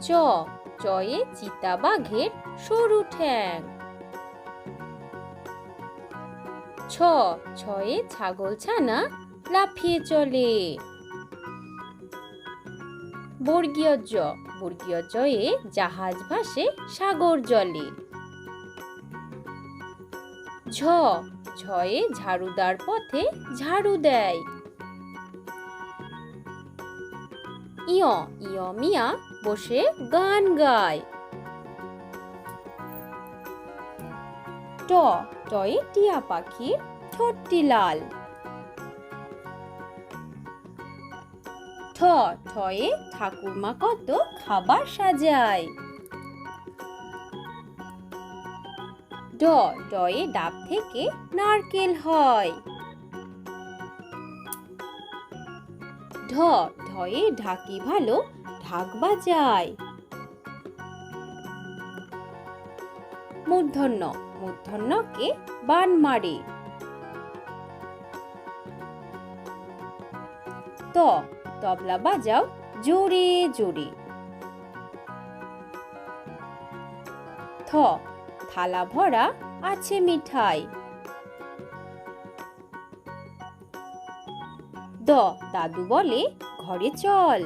চ চয়ে চিতাবাঘের সরু ঠ্যাং। ছ, ছয়ে ছাগল ছানা লাফিয়ে চলে। বর্গীয় জ, বর্গীয় জয়ে জাহাজ ভাসে সাগর জলে। ঝ ঝয়ে ঝাড়ুদার পথে ঝাড়ু দেয়। ইয় ইয় মিয়া বসে গান গায়। ট, টয়ে টিয়া পাখির ঠোঁটটি লাল। ঠ, ঠয়ে ঠাকুরমা কত খাবার সাজায়। ড ডয়ে ডাব থেকে নারকেল হয়। ঢ ঢয়ে ঢাকি ভালো, ঢাক বাজায়। মূর্ধন্য, মূর্ধন্যকে বান মারে। ত, তবলা বাজাও জোরে জোরে। থ, থালা ভরা আছে মিঠাই। দ, দাদু বলে, ঘরে চল।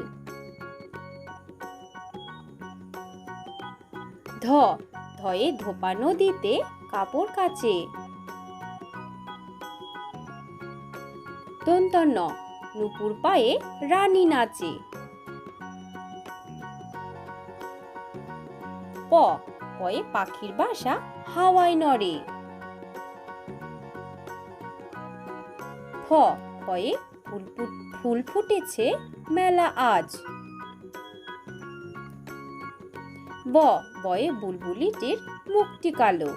ধ, ধয়ে ধোপা নদীতে কাপড় কাচে। দন্তন্য নুপুর পায়ে রানী নাচে। প পয়ে পাখির বাসা হাওয়ায় নড়ে। ফ ফয়ে ফুল ফুল ফুটেছে মেলা আজ। ব, বয়ে বুলবুলিটির মুক্তি কালো।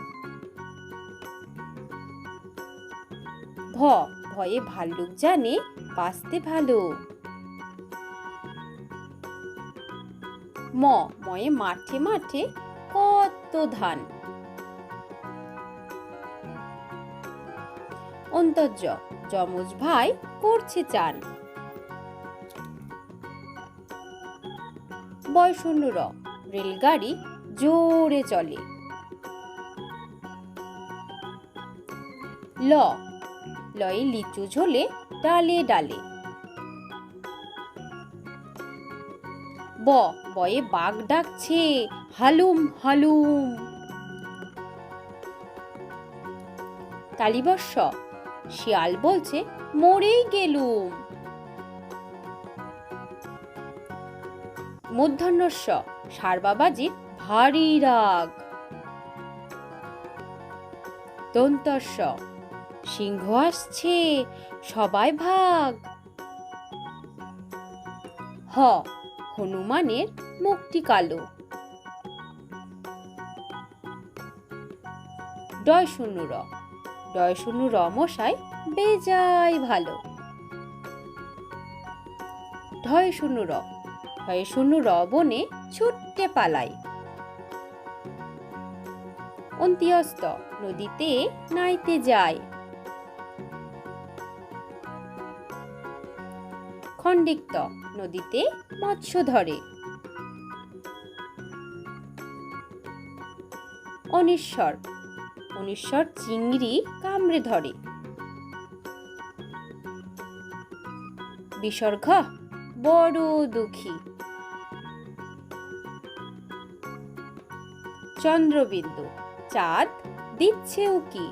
ভ, ভয়ে ভাল্লুক জানে বাঁচতে ভালো। ম, ময়ে মাঠে মাঠে কত ধান। অন্তর্য। যমজ ভাই করছে চান। বয়শূন্য র রেলগাড়ি জোরে চলে। ল। লয়ে লিচু ঝোলে, ডালে ডালে। ব। বয়ে বাঘ ডাকছে, হালুম হালুম। তালিবর্ষ শিয়াল বলছে, মরেই গেলুম। মধ্যাহ্নস্য সারবাবাজির ভারী রাগ। দন্তস্য, সিংহ আসছে, সবাই ভাগ। হ, হনুমানের মুক্তি কালো। ডয় শূন্য র ডয় শূন্য র মশাই বেজায় ভালো। ঢয় র ঢয় র বনে ছুটতে পালায় অন্ত্যস্ত, নদীতে নাইতে যায়। খণ্ডিক্ত, নদীতে মৎস্য ধরে। অনিশ্বর অনিশ্বর চিংড়ি কামড়ে ধরে। বিসর্গ বড় দুঃখী। চন্দ্রবিন্দু চাঁদ দিচ্ছেও উকি।